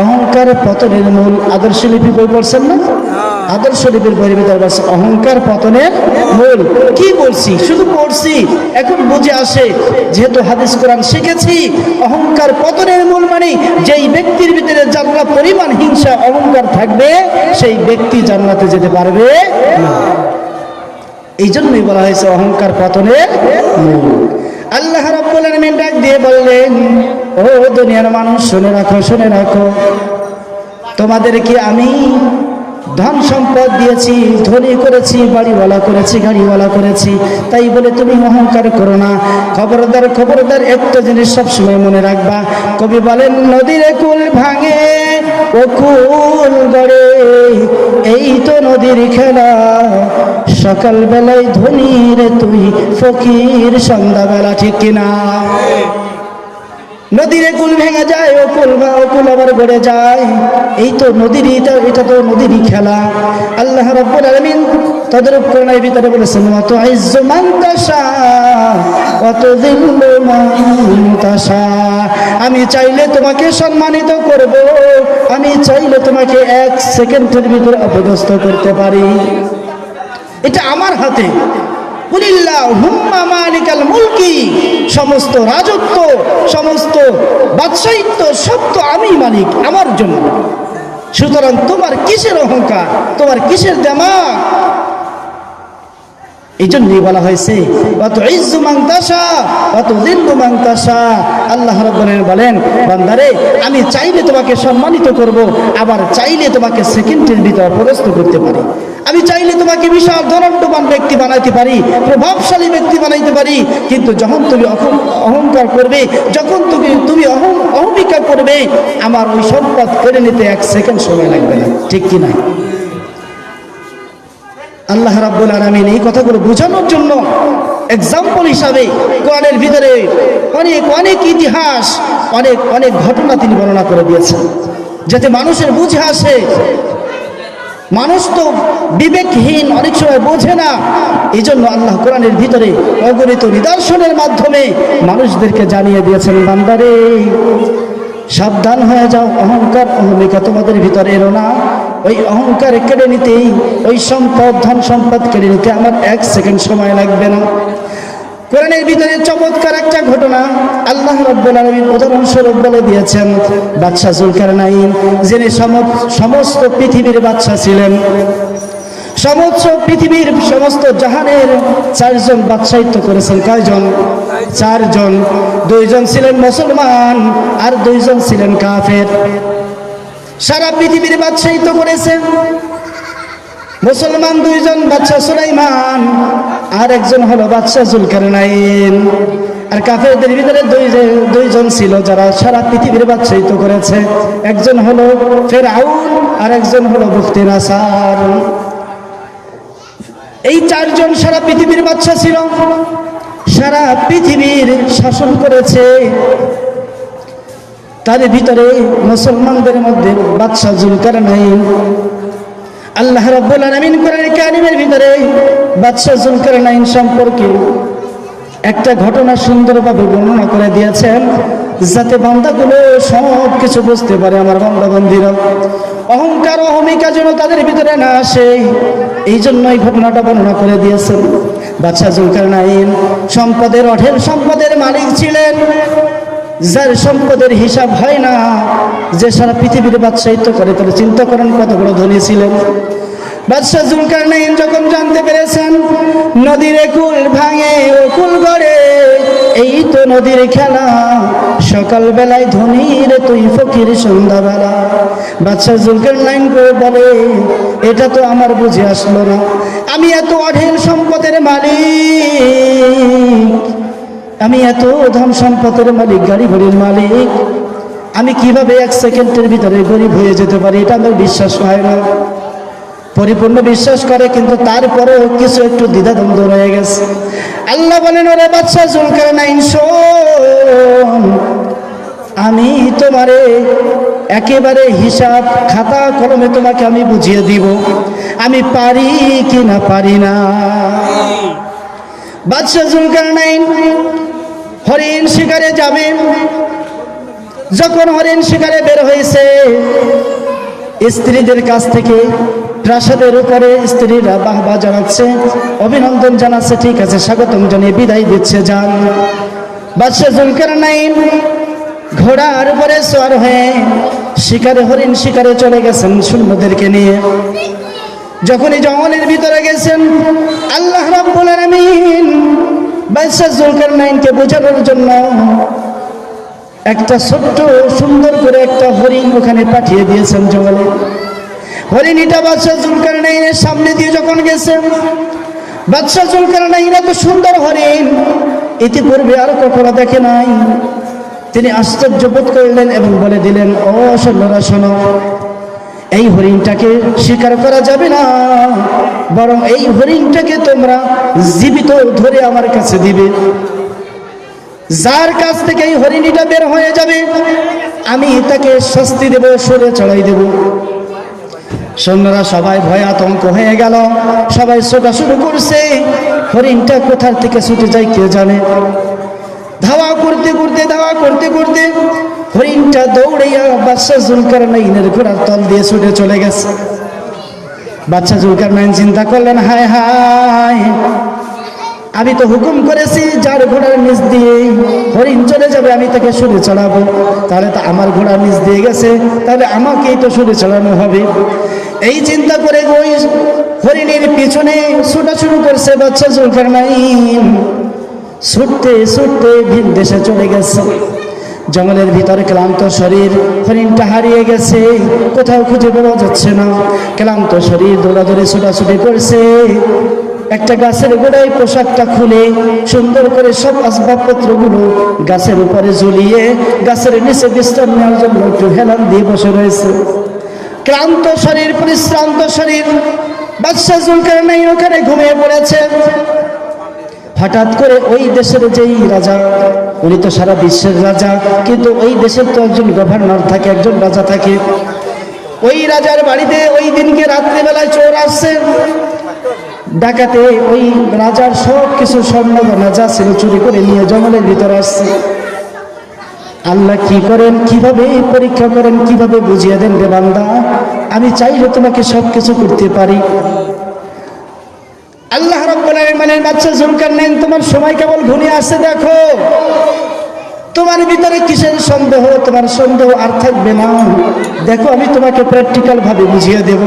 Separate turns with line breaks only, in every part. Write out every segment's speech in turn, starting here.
অহংকার পতনের মূল আদর্শ লিপি বই পড়ছেন না? আদর্শ লিপির বইয়ের ভিতরে বলছে, অহংকার পতনের মূল। কি বলছি? শুধু পড়ছি, এখন বুঝে আসে, যেহেতু হাদিস কোরআন শিখেছি, অহংকার পতনের মূল মানে যেই ব্যক্তির ভিতরে জানলা পরিমাণ হিংসা, অহংকার থাকবে, সেই ব্যক্তি জান্নাতে যেতে পারবে এই জন্যই বলা হয়েছে অহংকার পতনের মূল। আল্লাহ রাব্বুল আলামিন ডাক দিয়ে বললেন ও দুনিয়ার মানুষ, শুনে রাখো শুনে রাখো। তোমাদেরকে আমি ধন সম্পদ দিয়েছি, ধনী করেছি, বাড়িওয়ালা করেছি, গাড়িওয়ালা করেছি? তাই বলে তুমি অহংকার করো না। খবরদার খবরদার, একটা জিনিস সবসময় মনে রাখবা। কবি বলেন, নদীর কুল ভাঙে ও কুল গড়ে। এই তো নদীর খেলা। সকালবেলায় ধনী রে তুই ফকির, সন্ধ্যাবেলা ঠিক কিনা? নদীর কুল ভেঙে যায়, ও কুল কুল আবার গড়ে যায়। এই তো নদীর এটা তো নদীরই খেলা। আল্লাহ রব্বুল আলামিন তাদের করোনার ভিতরে বলেছেন অত তাশা। আমি চাইলে তোমাকে সম্মানিত করব, আমি চাইলে তোমাকে এক সেকেন্ডের ভিতরে অপদস্থ করতে পারি। এটা আমার হাতে। মালিকাল মুলকি। সমস্ত রাজত্ব, সমস্ত বাদশাহিত্ব সব তো আমি মালিক, আমার জন্য। সুতরাং তোমার কিসের অহংকার? তোমার কিসের দেমাগ এই জন্যই বলা হয়েছে আল্লাহ রব্বানের বলেন, বান্দারে, আমি চাইলে তোমাকে সম্মানিত করব, আবার চাইলে তোমাকে সেকেন্ডের ভিতর পরস্ত করতে পারি। আমি চাইলে তোমাকে বিশাল ধনট্যবান ব্যক্তি বানাইতে পারি, প্রভাবশালী ব্যক্তি বানাইতে পারি, কিন্তু যখন তুমি অহং- অহংকার করবে, যখন তুমি তুমি অহং, অহমিকা করবে, আমার ওই সম্পদ কেড়ে নিতে এক সেকেন্ড সময় লাগবে না। ঠিক কি না? আল্লাহ রাব্বুল আলামিন এই কথাগুলো বোঝানোর জন্য এক্সাম্পল হিসাবে কোরআনের ভিতরে অনেক অনেক ইতিহাস, অনেক অনেক ঘটনা তিনি বর্ণনা করে দিয়েছেন। যাতে মানুষের বুঝে আসে, মানুষ তো বিবেকহীন, অনেক সময় বোঝে না। এই জন্য আল্লাহ কোরআনের ভিতরে অগণিত নিদর্শনের মাধ্যমে মানুষদেরকে জানিয়ে দিয়েছেন, বান্দারে, সাবধান হয়ে যাও, অহংকার, অহমিকা তোমাদের ভিতরে এলো না। ওই অহংকার কেড়ে নিতেই, ওই সম্পদ, ধন সম্পদ কেড়ে নিতে আমার এক সেকেন্ড সময় লাগবে না। কোরআনের ভিতরে চমৎকার একটা ঘটনা আল্লাহ রব্বুল আলামিন উদাহরণস্বরূপ বলে দিয়েছেন, বাদশাহ জুলকারনাইন, যিনি সম- সমস্ত পৃথিবীর বাদশাহ ছিলেন। সমস্ত পৃথিবীর সমস্ত জাহানের চারজন বাদশাহিত্য করেছেন। কয়জন? চারজন। দুইজন ছিলেন মুসলমান, আর দুইজন ছিলেন কাফের। সারা পৃথিবীর বাদশাহিত্য করেছেন মুসলমান দুইজন বাদশাহ সুলাইমান, আর একজন হলো বাদশাহ জুলকারনাইন। আর কাফেরদের ভিতরে দুই দুইজন ছিল যারা সারা পৃথিবীর বাদশাহিত্য করেছে। একজন হলো ফেরাউন, আর একজন হলো মুফতি নাসার। এই চারজন সারা পৃথিবীর বাদশা ছিল। সারা পৃথিবীর শাসন করেছে। তার ভিতরে মুসলমানদের মধ্যে বাদশাহ জুলকারনাইন আল্লাহ রাব্বুল আলামিন কোরআন কারিমের ভিতরে বাদশাহ জুলকারনাইন সম্পর্কে একটা ঘটনা সুন্দরভাবে বর্ণনা করে দিয়েছেন, যাতে বান্দাগুলো সব কিছু বুঝতে পারে আমার বান্দা বান্দিরা অহংকার অহমিকা যেন তাদের ভিতরে না আসে এই জন্য এই ঘটনাটা বর্ণনা করে দিয়েছেন বাদশাহ জুলকারনাইন সম্পদের অঢেল সম্পদের মালিক ছিলেন যার সম্পদের হিসাব হয় না, যে সারা পৃথিবীর বাদশাহিত্য করে তাহলে চিন্তা করেন কত বড় ধনী ছিলেন। বাদশাহ জুলকারনাইন যখন জানতে পেরেছেন, নদীর কুল ভাঙে ও কুল গড়ে, এই তো নদীর খেলা। সকালবেলায় ধনীর তুই ফকির, সন্ধ্যাবেলা। বাদশাহ জুলকারনাইন করে বলে, এটা তো আমার বুঝে আসলো না। আমি এত অঢেল সম্পদের মালিক। আমি এত ধন সম্পদের মালিক, গাড়ি ঘড়ির মালিক। আমি কীভাবে এক সেকেন্ডের ভিতরে গরিব হয়ে যেতে পারি, এটা আমার বিশ্বাস হয় না। পরিপূর্ণ বিশ্বাস করে, কিন্তু তারপরেও কিছু একটু দ্বিধাদ্বন্দ্ব রয়ে গেছে। আল্লাহ বলেন, ওরে বাচ্চা জুলকার আমি তোমারে একেবারে হিসাব খাতা কলমে তোমাকে আমি বুঝিয়ে দিব। আমি পারি কি না পারি না? বাদশাহ জুলকার নাইন হরিণ শিকারে যাবে। যখন হরিণ শিকারে বের হয়েছে, স্ত্রীদের কাছ থেকে প্রাসাদের উপরে স্ত্রীরা বাহবা জানাচ্ছে, অভিনন্দন জানাচ্ছে, ঠিক আছে, স্বাগতম জানিয়ে বিদায় দিচ্ছে, যান। বাদশাহ জুলকার নাইন ঘোড়ার উপরে সোয়ার হয়ে শিকারে, হরিণ শিকারে চলে গেছেন সৈন্যদেরকে নিয়ে। যখনই জঙ্গলের ভিতরে গেছেন, আল্লাহ রাব্বুল আলামিন বাদশাহ জুলকার নাইনকে বোঝানোর জন্য একটা ছোট্ট, সুন্দর করে একটা হরিণ ওখানে পাঠিয়ে দিয়েছেন জঙ্গলে। হরিণীটা বাদশাহ জুলকার নাইনের সামনে দিয়ে যখন গেছে বাদশাহ জুলকার নাইন এত সুন্দর হরিণ, ইতিপূর্বে আর কখনো দেখে নাই। তিনি আশ্চর্য বোধ করলেন এবং বলে দিলেন, ও সৈন্যরা, শোনো এই হরিণটাকে স্বীকার করা যাবে না। বরং এই হরিণটাকে তোমরা জীবিত ধরে আমার কাছে দিবে। যার কাছ থেকে এই হরিণীটা বের হয়ে যাবে, আমি তাকে শাস্তি দেব, সরে চড়াই দেব। সৈন্যরা সবাই ভয় আতঙ্ক হয়ে গেল। সবাই ছোটা শুরু করছে। হরিণটা কোথার থেকে ছুটে যায় কে জানে? ধাওয়া করতে করতে, ধাওয়া করতে করতে হরিণটা দৌড়াইয়া বাচ্চা জুলকার নাইনের ঘোড়ার তল দিয়ে ছুটে চলে গেছে। বাচ্চা জুলকার নাইন চিন্তা করলেন, হায় হায়, আমি তো হুকুম করেছি যার ঘোড়ার নিচ দিয়ে হরিণ চলে যাবে, আমি তাকে সরে চড়াবো। তাহলে তো আমার ঘোড়া নিচ দিয়ে গেছে, তাহলে আমাকেই তো সরে চড়ানো হবে। এই চিন্তা করে ওই হরিণের পিছনে ছোটা শুরু করছে বাচ্চা জুলকার নাইন। ছুটতে ছুটতে ভিন দেশে চলে গেছে। জঙ্গলের ভিতরে ক্লান্ত শরীর, হরিণটা হারিয়ে গেছে, কোথাও খুঁজে পাওয়া যাচ্ছে না। ক্লান্ত শরীর দৌড়াদৌড়ি ছোটাছুটি করছে। একটা গাছের গোড়ায় পোশাকটা খুলে সুন্দর করে সব আসবাবপত্রগুলো গাছের উপরে ঝুলিয়ে গাছের নিচে বিশ্রাম নেওয়ার জন্য একটু হেলান দিয়ে বসে রয়েছে। ক্লান্ত শরীর, পরিশ্রান্ত শরীর, বাদশাহ জুলকার নাই ওখানে ঘুমিয়ে পড়েছে। হঠাৎ করে ওই দেশের যেই রাজা, উনি তো সারা বিশ্বের রাজা, কিন্তু ওই দেশের তো একজন গভর্নর থাকে, একজন রাজা থাকে। ওই রাজার বাড়িতে ওই দিনকে রাত্রিবেলায় চোর আসছে। ডাকাতে ওই রাজার সব কিছু স্বর্ণ গয়না যা ছিল, চুরি করে নিয়ে জঙ্গলের ভিতরে আসছে। আল্লাহ কি করেন, কীভাবে পরীক্ষা করেন, কীভাবে বুঝিয়ে দেন রে বান্দা? আমি চাইলে তোমাকে সব কিছু করতে পারি। আল্লাহ রব্বুল আলামিনের বাচ্চা জুলকার নেন, তোমার সময় কেবল ঘুমিয়ে আসছে, দেখো। তোমার ভিতরে কিসের সন্দেহ? তোমার সন্দেহ আর থাকবে না। দেখো, আমি তোমাকে প্র্যাকটিক্যাল ভাবে বুঝিয়ে দেব।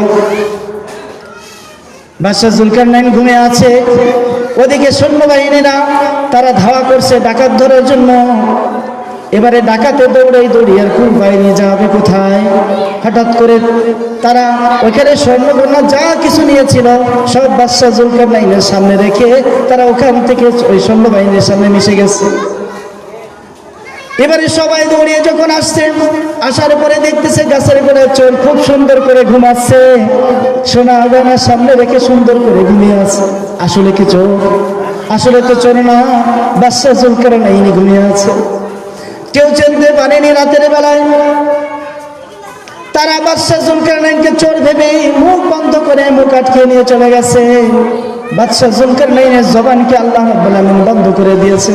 বাদশাহ জুলকার নাইন ঘুমে আছে। ওদিকে সৈন্যবাহিনীরা তারা ধাওয়া করছে ডাকাত ধরার জন্য। এবারে ডাকাতে দৌড়াই দৌড়ি, আর কোন বাহিনী যাবে কোথায়? হঠাৎ করে তারা ওখানে স্বর্ণকন্যা যা কিছু নিয়েছিল, সব বাদশাহ জুলকার নাইনের সামনে রেখে তারা ওখান থেকে ওই স্বর্ণ সৈন্যবাহিনীর সামনে মিশে গেছে। এবারে সবাই দৌড়িয়ে যখন আসছে আসার পরে দেখতেছে গাছের গোড়ায় চোর খুব সুন্দর করে ঘুমাচ্ছে। সোনা গয়নার সামনে রেখে সুন্দর করে ঘুমিয়ে আছে। আসলে কি চোর? আসলে তো চোর না, বাদশাহ জুলকার নাইনি ঘুমিয়ে আছে। কেউ চিনতে পারেনি রাতের বেলায়। তারা বাদশাহ জুলকার নাইনকে চোর ভেবে মুখ বন্ধ করে মুখ আটকে নিয়ে চলে গেছে। বাদশাহ জুলকার নাইনের জবানকে আল্লাহ আলামিন বন্ধ করে দিয়েছে।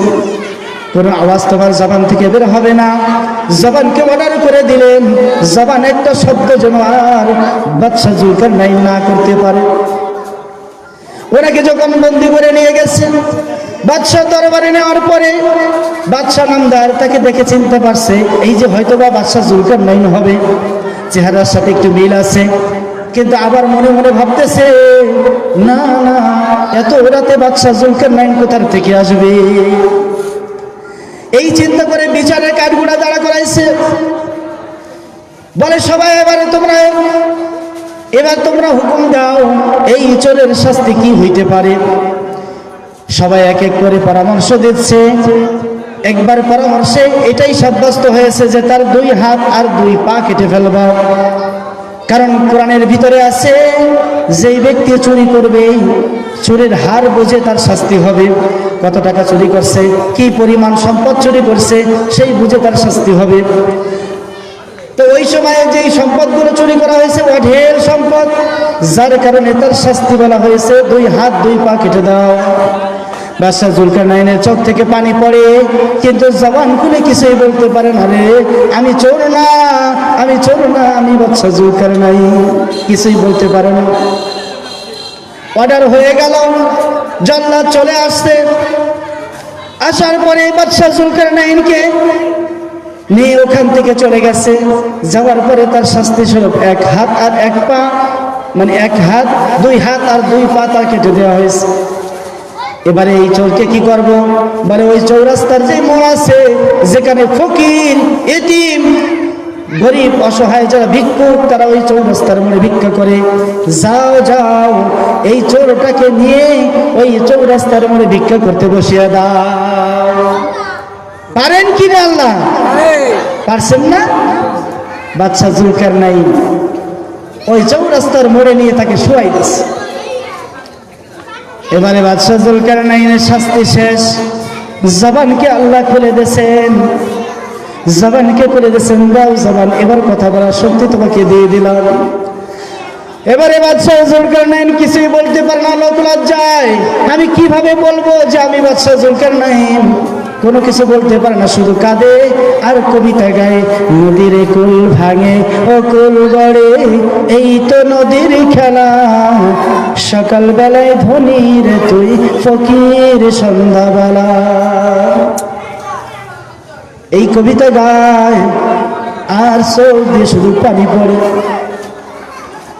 কোনো আওয়াজ তোমার জবান থেকে বের হবে না। জবানকে অর্ডার করে দিলেন। জবান একটা শব্দ যেন আর বাদশাহ জুলকার নাইন না করতে পারে। ওনাকে যখন বন্দি করে নিয়ে গেছেন বাদশাহ দরবারে নেওয়ার পরে বাদশাহ নামদার তাকে দেখে চিনতে পারছে, এই যে হয়তো বা বাদশাহ জুলকার নাইন হবে, চেহারার সাথে একটু মিল আছে। কিন্তু আবার মনে মনে ভাবতেছে, না না, এত ওরাতে বাদশাহ জুলকার নাইন কোথার থেকে আসবে? এই চিন্তা করে বিচারের কাঠগুড়া দাঁড়া করাইছে। বলে, সবাই এবারে তোমরা এবার তোমরা হুকুম দাও, এই চোরের শাস্তি কি হইতে পারে? সবাই এক এক করে পরামর্শ দিচ্ছে। একবার পরামর্শে এটাই সাব্যস্ত হয়েছে যে তার দুই হাত আর দুই পা কেটে ফেলবা। কারণ কোরআনের ভিতরে আছে, যেই ব্যক্তি চুরি করবে, চুরির হার বুঝে তার শাস্তি হবে। কত টাকা চুরি করছে, কি পরিমাণ সম্পদ চুরি করছে, সেই বুঝে তার শাস্তি হবে। তো ওই সময়ে যেই সম্পদগুলো চুরি করা হয়েছে, অঢেল সম্পদ, যার কারণে তার শাস্তি বলা হয়েছে, দুই হাত, দুই পা কেটে দাও। বাদশাহ জুলকার নাইনের চোখ থেকে পানি পড়ে, কিন্তু জবান খুলে কিছুই বলতে পারে না রে। আমি চোর না, আমি চোর না, আমি বাদশাহ জুলকার নাই কিছুই বলতে পারে না। অর্ডার হয়ে গেল জল্লাদ চলে আসছে। আসার পরে বাদশাহ জুলকার নাইনকে নিয়ে ওখান থেকে চলে গেছে। যাওয়ার পরে তার শাস্তি স্বরূপ এক হাত আর এক পা মানে এক হাত, দুই হাত আর দুই পা তার কেটে দেওয়া হয়েছে। এবারে এই চোরকে কি করব? বলে ওই চৌরাস্তার যে মোড় আছে, যেখানে ফকির এটিম গরিব, অসহায় যারা ভিক্ষুক, তারা ওই চৌরাস্তার মোড়ে ভিক্ষা করে। যাও যাও, এই চোরটাকে নিয়ে ওই চৌরাস্তার মোড়ে ভিক্ষা করতে বসিয়ে দাও। পারেন কি না আল্লাহ? পারছেন না? বাচ্চা জুলকার নাই ওই চৌরাস্তার মোড়ে নিয়ে তাকে শোয়াই দিচ্ছে এবারে বাদশাহ জুলকার নাইনের শাস্তি শেষ। জবানকে আল্লাহ খুলে দিয়েছেন। জবানকে খুলে দিয়েছেন, দাও জবান। এবার কথা বলার শক্তি তোমাকে দিয়ে দিলাম। এবারে বাদশাহ জুলকার নাইন কিছুই বলতে পারে না, লোক লজ্জায়। আমি কীভাবে বলব যে আমি বাদশাহ জুলকার নাইন কোনো কিছু বলতে পারে না, শুধু কাঁদে আর কবিতা গায়ে, নদীর কুল ভাঙে, ও কুল গড়ে, এই তো নদীর খেলা। সকাল বেলায় ধনির তুই, ফকির সন্ধ্যাবেলা। এই কবিতা গায়, আর দিয়ে শুধু পানি পড়ে।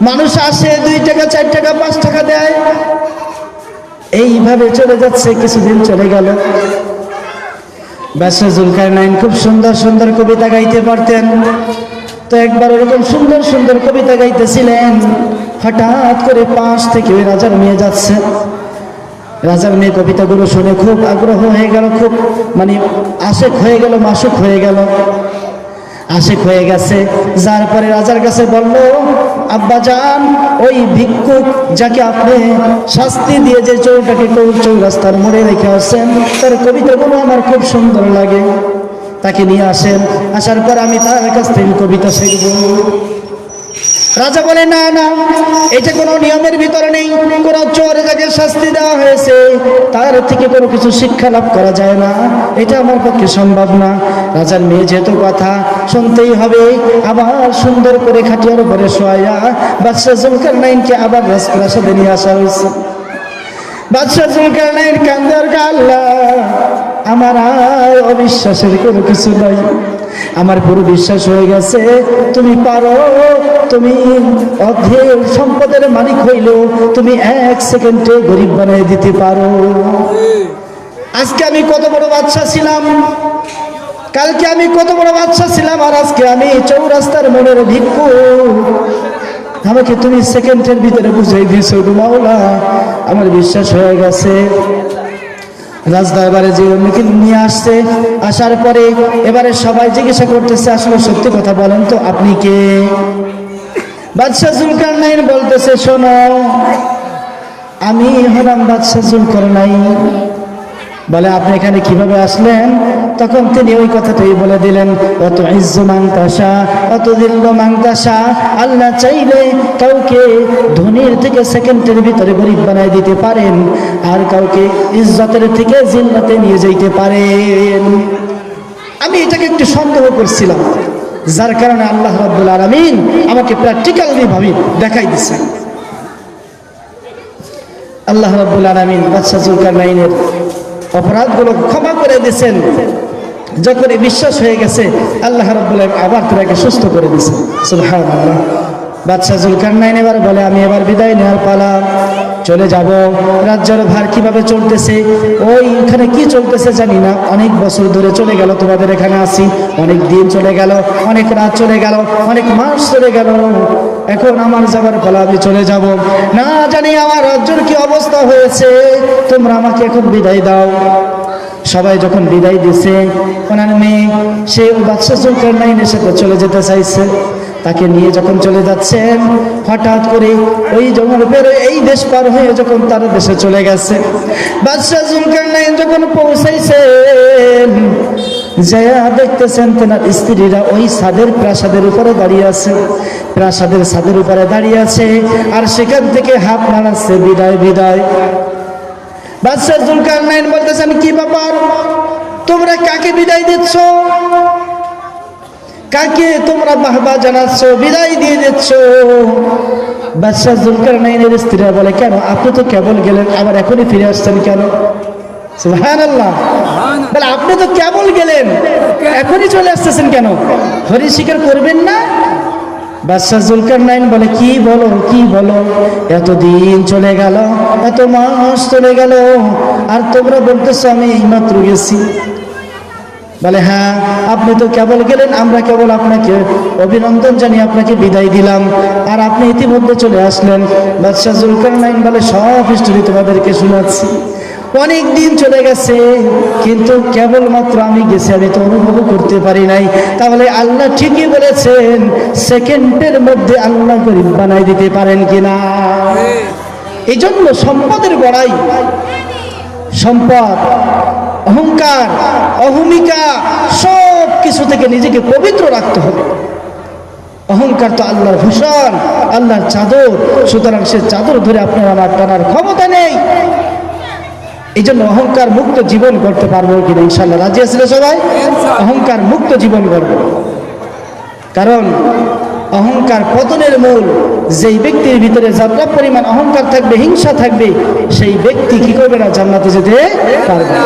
মানুষ আসে, দুই টাকা, চার টাকা, পাঁচ টাকা দেয়। এইভাবে চলে যাচ্ছে, কিছুদিন চলে গেল। বাদশাহ জুলকার নাইন খুব সুন্দর সুন্দর কবিতা গাইতে পারতেন। তো একবার ওরকম সুন্দর সুন্দর কবিতা গাইতেছিলেন, হঠাৎ করে পাশ থেকে ওই রাজার মেয়ে যাচ্ছে। রাজার মেয়ে কবিতাগুলো শুনে খুব আগ্রহ হয়ে গেল, খুব মানে আশেক হয়ে গেল, মাসুক হয়ে গেল। আশেক হয়ে গেছে। যার পরে রাজার কাছে বলল, আব্বা যান ওই ভিক্ষুক যাকে আপনি শাস্তি দিয়ে যে চৌটাকে চৌরাস্তার মোড়ে রেখে আসেন তার কবিতাগুলো আমার খুব সুন্দর লাগে। তাকে নিয়ে আসেন। আসার পর আমি তার কাছ থেকে কবিতা শিখব। রাজা বলে, না না, এটা কোনো নিয়মের ভিতরে নেই। কোনো চোর যাকে শাস্তি দেওয়া হয়েছে। তার থেকে কোনো কিছু শিক্ষা লাভ করা যায় না। এটা আমার পক্ষে সম্ভব না। রাজার মেয়ে যেহেতু কথা শুনতেই হবে, আবার সুন্দর করে খাটিয়ার উপরে শোয়া বাদশাহ জুলকার নাইনকে আবার রাজপ্রাসাদে নিয়ে আসা হয়েছে। বাদশাহ জুলকার নাইন কান্দার আল্লাহ আমার আয় অবিশ্বাসের কোনো কিছু নাই। আমার পুরো বিশ্বাস হয়ে গেছে। তুমি পারো, তুমি অর্ধেক সম্পদের মালিক হইলেও তুমি এক সেকেন্ডে গরিব বানিয়ে দিতে পারো। আজকে আমি কত বড় বাচ্চা ছিলাম, কালকে আমি কত বড় বাচ্চা ছিলাম, আর আজকে আমি চৌরাস্তার মনের ভিক্ষু। আমাকে তুমি সেকেন্ডের ভিতরে বুঝাই দিয়েছ মাওলা, আমার বিশ্বাস হয়ে গেছে। রাজদরবারে যে অনুকিল নিয়ে আসছে, আসার পরে এবারে সবাই জিজ্ঞাসা করতেছে, আসলে সত্যি কথা বলেন তো, আপনি কে? বাদশাহ জুলকার নাইন বলতেছে, শোনো, আমি হলাম বাদশাহ জুলকার নাইন বলে, আপনি এখানে কীভাবে আসলেন? তখন তিনি ওই কথাটাই বলে দিলেন, অত ইজ্জু মাংতাসা অত দিল্ল মাংতাসা আল্লাহ চাইলে কাউকে ধনির থেকে সেকেন্ডের ভিতরে গরিব বানায় দিতে পারেন, আর কাউকে ইজ্জতের থেকে জিল্লতে নিয়ে যাইতে পারেন। আমি এটাকে একটু সন্দেহ করছিলাম, যার কারণে আল্লাহ রাব্বুল আলামিন আমাকে প্র্যাকটিক্যালি ভাবি দেখাই দিচ্ছেন আল্লাহ রাব্বুল আলামিন বাদশাহ জুলকার নাইনের অপরাধগুলো ক্ষমা করে দিয়েছেন। যখন বিশ্বাস হয়ে গেছে, আল্লাহ রাব্বুল আলামিন আবার তোমাকে সুস্থ করে দিয়েছেন। সুবহানাল্লাহ। বাদশাহ জুলকার নাইন এবার বলে, আমি এবার বিদায় নেওয়ার পালা। চলে যাব। রাজ্যের ভার কীভাবে চলতেছে? ওই এখানে কি চলতেছে জানি না। অনেক বছর ধরে চলে গেল, তোমাদের এখানে আসি। অনেক দিন চলে গেল, অনেক রাত চলে গেল, অনেক মাস চলে গেল। এখন আমার যাবার পালা, আমি চলে যাব। না জানি আমার রাজ্যের কি অবস্থা হয়েছে। তোমরা আমাকে এখন বিদায় দাও। সবাই যখন বিদায় দিছে, ওনার মেয়ে সে বাদশাহ জুলকার নাইনের সাথে চলে যেতে চাইছে। তাকে নিয়ে যখন চলে যাচ্ছেন, হঠাৎ করে ওই জঙ্গল পেরে এই দেশ পার হয়ে যখন তার দেশে চলে গেছে। বাদশাহ জুলকার নাইন যখন পৌঁছাইছেন জয়া দেখতেছেন তেনার স্ত্রীরা ওই সাদের প্রাসাদের উপরে দাঁড়িয়ে আছে। প্রাসাদের ছাদের উপরে দাঁড়িয়ে আছে আর সেখান থেকে হাত নাড়াচ্ছে, বিদায় বিদায়। বাদশাহ জুলকার নাইন বলতেছেন, কি ব্যাপার? তোমরা কাকে বিদায় দিচ্ছ? কাকে তোমরা বাহবা জানাচ্ছ? বিদায় দিয়ে দিচ্ছ। বাদশাহ জুলকার নাইনের স্ত্রীরা বলে, কেন? আপনি তো কেবল গেলেন, আবার এখনই ফিরে আসছেন কেন? সুহান আল্লাহ বলে, আপনি তো কেবল গেলেন, এখনই চলে আসতেছেন কেন? হরি স্বীকার করবেন না? বাদশাহ জুলকার নাইন বলে, কি বলো কি বলো? এতদিন চলে গেল, এত মাস চলে গেল, আর তোমরা বলতেছো আমি এইমাত্র গেছি। বলে হ্যাঁ আপনি তো কেবল গেলেন আমরা কেবল আপনাকে অভিনন্দন জানিয়ে আপনাকে বিদায় দিলাম। আর আপনি ইতিমধ্যে চলে আসলেন। বাদশাহ জুলকার নাইন বলে সব হিস্টোরি তোমাদেরকে শোনাচ্ছি। অনেক দিন চলে গেছে কিন্তু কেবলমাত্র আমি গেছি আমি তো অনুভব করতে পারি নাই। তাহলে আল্লাহ ঠিকই বলেছেন সেকেন্ডের মধ্যে আল্লাহ গরিব বানাই দিতে পারেন কিনা? এই জন্য সম্পদের বড়াই। সম্পদ। অহংকার অহমিকা সব কিছু থেকে নিজেকে পবিত্র রাখতে হবে। অহংকার তো আল্লাহর ভূষণ আল্লাহর চাদর সুতরাং সে চাদর ধরে আপনার আমার টানার ক্ষমতা নেই। এই জন্য অহংকার মুক্ত জীবন করতে পারব কিনা ইনশাল্লাহ রাজি আসলে সবাই? অহংকার মুক্ত জীবন করব কারণ অহংকার পতনের মূল যেই ব্যক্তির ভিতরে যাত্রা পরিমাণ অহংকার থাকবে হিংসা থাকবে সেই ব্যক্তি কি করবে না জান্নাতে যেতে পারবে না।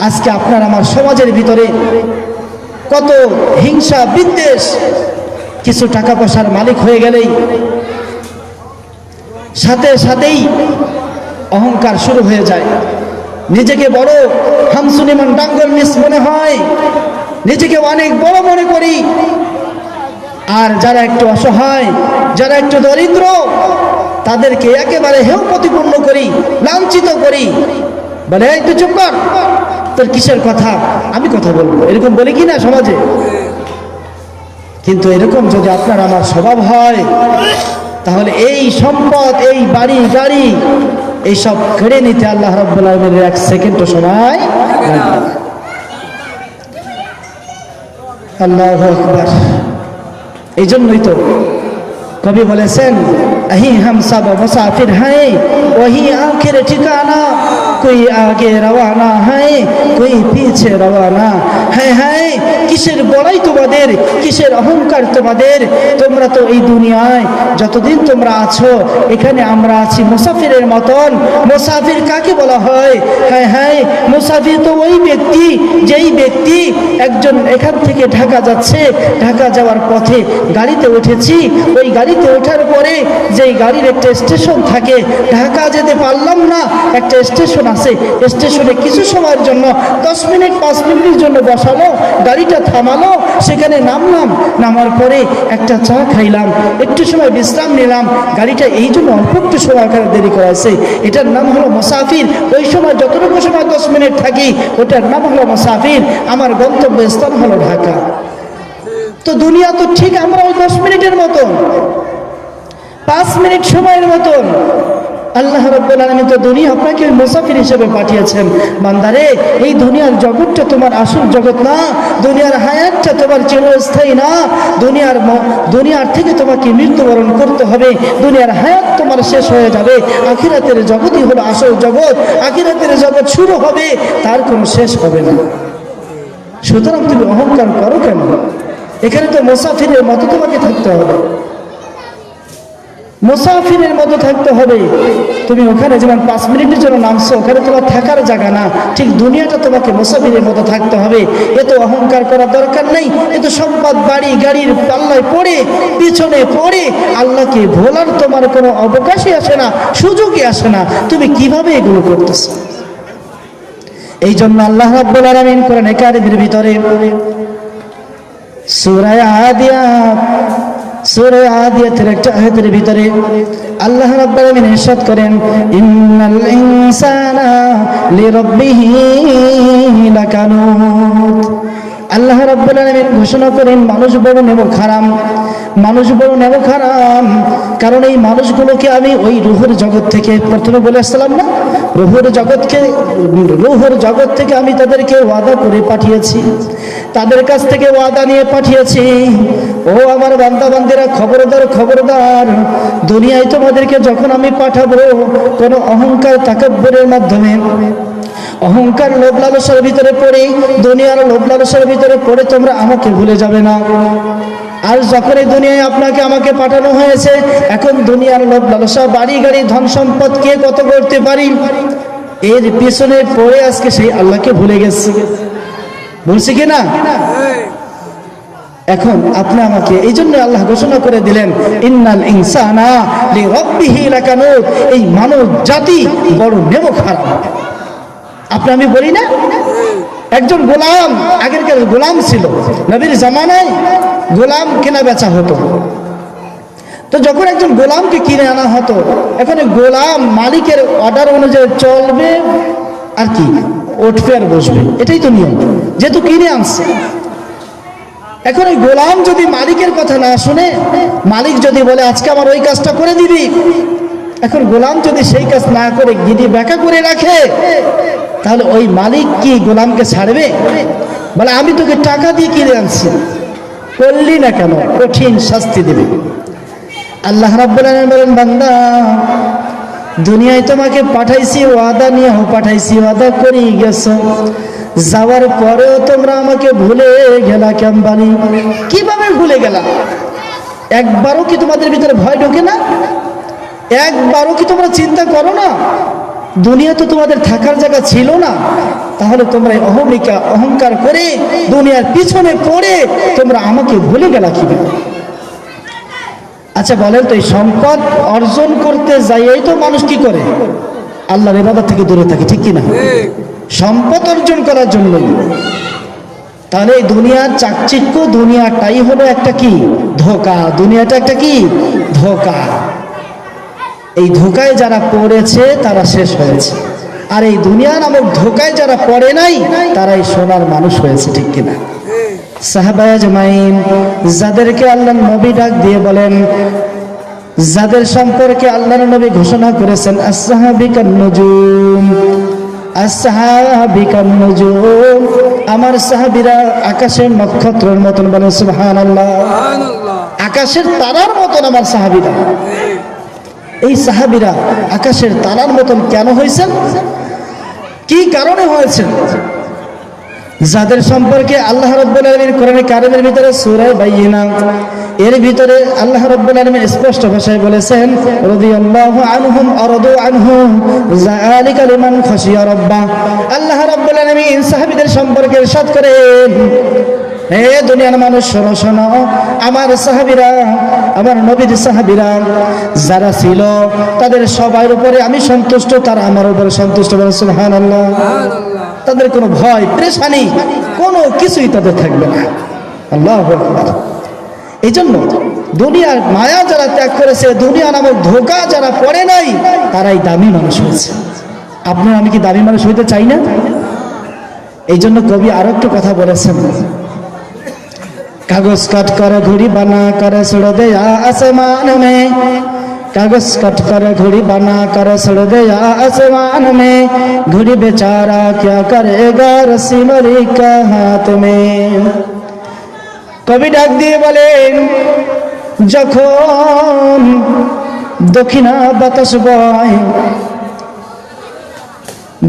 আজকে আপনার আমার সমাজের ভিতরে কত হিংসা, বিদ্বেষ, কিছু টাকা পয়সার মালিক হয়ে গেলেই সাথে সাথেই অহংকার শুরু হয়ে যায়। নিজেকে বড় হামসুনিমান ডাঙ্গল মিস মনে হয়। নিজেকে অনেক বড় মনে করি। আর যারা একটু অসহায়, যারা একটু দরিদ্র, তাদেরকে একেবারে হেউ প্রতিপূর্ণ করি, লাঞ্ছিত করি। বলে তুই চুপ কর। তোর কিসের কথা? আমি কথা বলব। এরকম বলি কি না সমাজে? কিন্তু এরকম যদি আপনার আমার স্বভাব হয়, তাহলে এই সম্পদ, এই বাড়ি, গাড়ি, এইসব কেড়ে নিতে আল্লাহ রব্বুল এক সেকেন্ড সময় আল্লাহ আকবার। এই জন্যই তো কবি বলেছেন, আহি হাম সাব মুসাফির হাই ওহি আখের ঠিকানা। कोई आगे रवाना है कोई पीछे रवाना है है কিসের বড়াই তোমাদের কিসের অহংকার তোমাদের তোমরা তো এই দুনিয়ায় যতদিন তোমরা আছো এখানে আমরা আছি মুসাফিরের মতন মুসাফির কাকে বলা হয় হ্যাঁ হ্যাঁ মুসাফির তো ওই ব্যক্তি যেই ব্যক্তি একজন এখান থেকে ঢাকা যাচ্ছে ঢাকা যাওয়ার পথে গাড়িতে উঠেছি ওই গাড়িতে ওঠার পরে যেই গাড়ির একটা স্টেশন থাকে ঢাকা যেতে পারলাম না একটা স্টেশন আছে স্টেশনে কিছু সময়ের জন্য, দশ মিনিট, পাঁচ মিনিটের জন্য বসালো গাড়িটা থামালো সেখানে নামলাম। নামার পরে একটা চা খাইলাম, একটু সময় বিশ্রাম নিলাম। গাড়িটা এই জন্য অল্প একটু সময় দেরি করাছে এটার নাম হলো মুসাফির। ওই সময় যতটুকু সময় দশ মিনিট থাকি, ওটার নাম হলো মুসাফির। আমার গন্তব্যস্থান হলো ঢাকা। তো দুনিয়া তো ঠিক আমরা ওই দশ মিনিটের মতন, পাঁচ মিনিট সময়ের মতন। আল্লাহ রব্বুল আলমী তো দুনিয়া আপনাকে ওই মুসাফির হিসেবে পাঠিয়েছেন। বান্দারে, এই দুনিয়ার জগৎটা তোমার আসল জগৎ না, দুনিয়ার হায়াতটা তোমার চিরস্থায়ী না, দুনিয়ার দুনিয়ার থেকে তোমাকে মৃত্যুবরণ করতে হবে, দুনিয়ার হায়াত তোমার শেষ হয়ে যাবে, আখিরাতের জগৎই হলো আসল জগৎ, আখিরাতের জগৎ শুরু হবে, তার কোনো শেষ হবে না। সুতরাং তুমি অহংকার করো কেন? এখানে তো মুসাফিরের মতো তোমাকে থাকতে হবে। মুসাফিরের মতো থাকতে হবে। তুমি ওখানে যেমন পাঁচ মিনিটের জন্য নামছো, ওখানে তোমার থাকার জায়গা না। ঠিক দুনিয়াটা তোমাকে মুসাফিরের মতো থাকতে হবে। এত অহংকার করার দরকার নেই এত সম্পদ, বাড়ি, গাড়ির পাল্লায় পড়ে, পিছনে পড়ে। আল্লাহকে ভোলার তোমার কোনো অবকাশই আসে না, সুযোগই আসে না। তুমি কীভাবে এগুলো করতেছো? এই জন্য আল্লাহ রাব্বুল আলামিন কোরআন কারীমের ভিতরে সূরা আদিয়াত সূরা আদিয়াতের একটা আয়াতের ভিতরে আল্লাহ রাব্বুল আলামিন করেন আল্লাহ রাব্বুল ঘোষণা করেন, মানুষ বড় নেব খারাম মানুষ বড় নেব খারাম কারণ এই মানুষগুলোকে আমি ওই রুহুর জগৎ থেকে, প্রথমে বলে আসলাম না, রুহুর জগৎকে, রুহুর জগৎ থেকে আমি তাদেরকে ওয়াদা করে পাঠিয়েছি। তাদের কাছ থেকে ওয়াদা নিয়ে পাঠিয়েছি। ও আমার বান্দা, বান্দিরা, খবরদার খবরদার, দুনিয়ায় তোমাদেরকে যখন আমি পাঠাবো, কোনো অহংকার, তাকব্বরের মাধ্যমে অহংকার লোভ লালসার ভিতরে পড়ে, দুনিয়ার লোভ লালসার ভিতরে পড়ে তোমরা আমাকে ভুলে যাবে না। আর যখন এই দুনিয়ায় আপনাকে আমাকে পাঠানো হয়েছে, এখন দুনিয়ার লোভ লালসা বাড়ি, গাড়ি, ধন সম্পদ কে কত করতে পারি? এর পিছনে পড়ে আজকে সেই আল্লাহকে ভুলে গেছে। বলছি কি না? এখন আপনি আমাকে এই জন্য আল্লাহ ঘোষণা করে দিলেন, ইন্নাল ইনসানা এই মানব জাতি বড় নেমো খারাপ আপনি, আমি বলি না? একজন গোলাম, আগেরকার গোলাম ছিল। নবীর জামানায় গোলাম কেনা বেচা হতো। তো যখন একজন গোলামকে কিনে আনা হতো, এখন গোলাম মালিকের অর্ডার অনুযায়ী চলবে আর কি? উঠবে আর বসবে। এটাই তো নিয়ম। যেহেতু কিনে আনছে। এখন ওই গোলাম যদি মালিকের কথা না শুনে, মালিক যদি বলে, আজকে আমার ওই কাজটা করে দিবি। এখন গোলাম যদি সেই কাজ না করে গিরি ব্যাকা করে রাখে তাহলে ওই মালিক কি গোলামকে ছাড়বে? বলে, আমি তোকে টাকা দিয়ে কিনে আনছি। করলি না কেন? কঠিন শাস্তি দেবে। আল্লাহ রাব্বুল বলেন, বান্দা, দুনিয়ায় তোমাকে পাঠাইছি, ওয়াদা নিয়েও পাঠাইছি, ওয়াদা করি গেছো। যাওয়ার পরেও তোমরা আমাকে ভুলে গেলা কেমবানি কীভাবে ভুলে গেলা? একবারও কি তোমাদের ভিতরে ভয় ঢোকে না? একবারও কি তোমরা চিন্তা করো না? দুনিয়া তো তোমাদের থাকার জায়গা ছিল না। তাহলে তোমরা অহমিকা অহংকার করে দুনিয়ার পিছনে পড়ে তোমরা আমাকে ভুলে গেলা কীভাবে? আচ্ছা বলেন তো, এই সম্পদ অর্জন করতে যাইয়েই তো মানুষ কি করে? আল্লাহর ইবাদত থেকে দূরে থাকে, ঠিক কি না সম্পদ অর্জন করার জন্য। তাহলে এই দুনিয়ার চাকচিক্য, দুনিয়াটাই হলো একটা কি? ধোকা। দুনিয়াটা একটা কি? ধোকা। এই ধোকায় যারা পড়েছে তারা শেষ হয়েছে। আর এই দুনিয়া নামক ধোকায় যারা পড়ে নাই তারাই সোনার মানুষ হয়েছে ঠিক কিনা? সাহাবায় জমাইন যাদেরকে আল্লাহ নবী ডাক দিয়ে বলেন যাদের সম্পর্কে আল্লাহর নবী ঘোষণা করেছেন আসহাবিকান নজুম আসহাবিকান নজুম আমার সাহাবীরা আকাশের নক্ষত্রের মতন বলেন সুবহানাল্লাহ। আকাশের তারার মতন আমার সাহাবীরা। এই সাহাবিরা আকাশের তারার মতন কেন হয়েছেন? কি কারণে হয়েছেন? যাদের সম্পর্কে আল্লাহ রব্বুল আলমীর কোরআনে কারিমের ভিতরে সুরায় বাইয়িনা, এর ভিতরে আল্লাহ রব্বুল স্পষ্ট ভাষায় বলেছেন, রাদিয়াল্লাহু আনহুম আরদু আনহুম যালিকা লিমান খাশিয়া রাব্বা আল্লাহ রব্বুল সাহাবীদের সম্পর্কে ইরশাদ করেন। হে দুনিয়ার মানুষ, শোনো শোনো। আমার সাহাবীরা, আমার নবীর সাহাবীরা যারা ছিল, তাদের সবার উপরে আমি সন্তুষ্ট, তারা আমার উপরে সন্তুষ্ট বলে সুবহানাল্লাহ। তাদের কোনো ভয়, প্রেশানি, কোনো কিছুই তাদের থাকবে না। আল্লাহ এই জন্য দুনিয়ার মায়া যারা ত্যাগ করেছে, দুনিয়া নামক ধোকা যারা পড়ে নাই, তারাই দামি মানুষ হয়েছে। আপনার আমি কি দামি মানুষ হইতে চাই না? এই জন্য কবি আরও একটু কথা বলেছেন। কাগজ কাট করে ঘুড়ি বানা করে ছড়ে দেয়া আসমান মে। কাগজ কাট করে ঘুড়ি বানা করে ছড় দেয়া আসমান মে। ঘুড়ি বেচারা ক্যা করেগা রসি মরি কা হাত মে। কবি ডাক দিয়ে বলেন, যখন দক্ষিণা বাতাস বয়,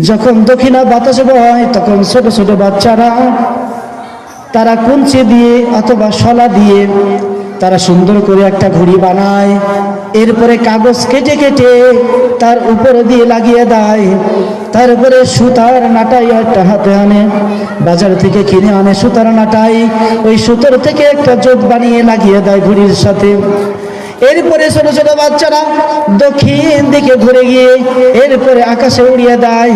যখন দক্ষিণা বাতাস বয়, তখন ছোট ছোট বাচ্চারা তারা কুঞ্চি দিয়ে অথবা শলা দিয়ে তারা সুন্দর করে একটা ঘড়ি বানায়, এরপরে কাগজ কেটে কেটে তার উপরে দিয়ে লাগিয়ে দেয়, তারপরে সুতার নাটাই একটা হাতে আনে, বাজার থেকে কিনে আনে সুতার নাটাই, ওই সুতোর থেকে একটা জোট বানিয়ে লাগিয়ে দেয় ঘড়ির সাথে। এরপরে ছোট ছোট বাচ্চারা দক্ষিণ দিকে ঘুরে গিয়ে এরপরে আকাশে উড়িয়ে দেয়।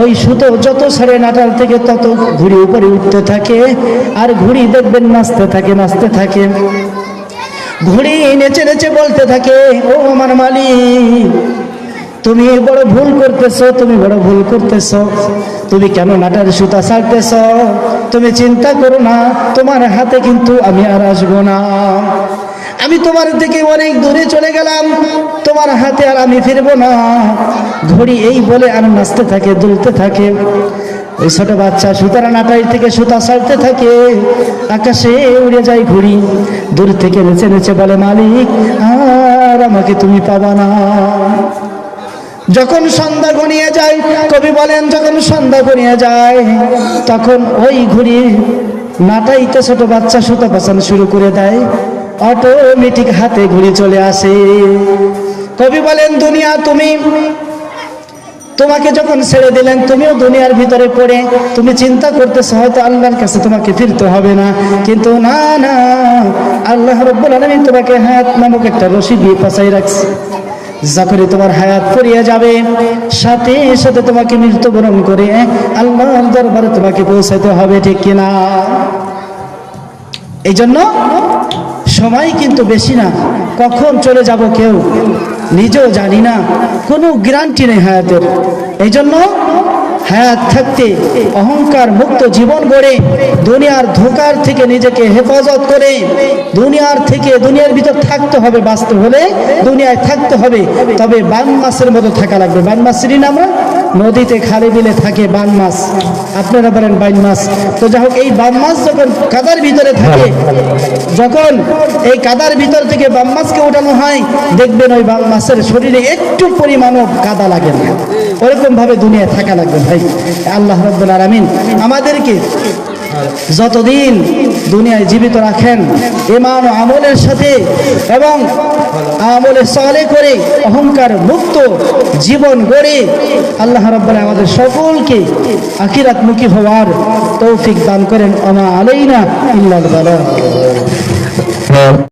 ওই সুতো যত সাড়ে নাটাল থেকে তত ঘুড়ি উপরে উঠতে থাকে। আর ঘুড়ি দেখবেন নাচতে থাকে নাচতে থাকে। ঘুড়ি নেচে নেচে বলতে থাকে, ও আমার মালিক, তুমি বড় ভুল করতেছো, তুমি বড় ভুল করতেছো। তুমি কেন নাটার সুতা ছাড়তেছ? তুমি চিন্তা করো না, তোমার হাতে কিন্তু আমি আর আসব না। আমি তোমার থেকে অনেক দূরে চলে গেলাম। তোমার হাতে আর আমি ফিরবো না। ঘড়ি এই বলে আর নাচতে থাকে, দুলতে থাকে। ওই ছোট বাচ্চা সুতারা নাটাই থেকে সুতা সারতে থাকে। আকাশে উড়ে যায় ঘুড়ি। দূর থেকে নেচে নেচে বলে, মালিক, আর আমাকে তুমি পাবা না। যখন সন্ধ্যা ঘনিয়ে যায়, কবি বলেন, যখন সন্ধ্যা ঘনিয়ে যায়, তখন ওই ঘুড়ি নাটাইতে ছোট বাচ্চা সুতা পাচানো শুরু করে দেয়। অটোমেটিক হাতে ঘুরে চলে আসে। কবি বলেন, দুনিয়া তুমি। তোমাকে যখন ছেড়ে দিলেন, তুমিও দুনিয়ার ভিতরে পড়ে। তুমি চিন্তা করতেছো, হয়তো আল্লাহর কাছে তোমাকে ফিরতে হবে না। কিন্তু না না, আল্লাহ রব্বুল আলামিন তোমাকে হায়াত নামক একটা রশি দিয়ে পাচাই রাখছে। যখনই তোমার হায়াত ফুরিয়ে যাবে, সাথে সাথে তোমাকে মৃত্যুবরণ করে আল্লাহর দরবারে তোমাকে পৌঁছাতে হবে, ঠিক কিনা? এই জন্য সময় কিন্তু বেশি না। কখন চলে যাব কেউ? নিজেও জানি না। কোনো গ্যারান্টি নেই হায়াতের। এই জন্য হায়াত থাকতে অহংকার মুক্ত জীবন গড়ে দুনিয়ার ধোকার থেকে নিজেকে হেফাজত করে দুনিয়ার থেকে দুনিয়ার ভিতর থাকতে হবে বাঁচতে হলে, দুনিয়ায় থাকতে হবে। তবে বান মাসের মতো থাকা লাগবে। বান মাছ চিনি আমরা? নদীতে খালে বিলে থাকে বান মাছ। আপনারা বলেন বাইন মাছ। তো যাই হোক, এই বান মাছ যখন কাদার ভিতরে থাকে, যখন এই কাদার ভিতর থেকে বাম মাছকে ওঠানো হয়, দেখবেন ওই বাম মাছের শরীরে একটু পরিমাণও কাদা লাগে না। ওরকম ভাবে দুনিয়ায় থাকা লাগবে ভাই, আল্লাহ রব্বুল আলামিন আমাদেরকে যতদিন দুনিয়ায় জীবিত রাখেন ইমান আমলের সাথে এবং আমলে সলে করে অহংকার মুক্ত জীবন গড়ে আল্লাহ রব্বুল আমাদের সকলকে আখিরাতমুখী হওয়ার তৌফিক দান করেন। আমা আলাইনা ইল্লাল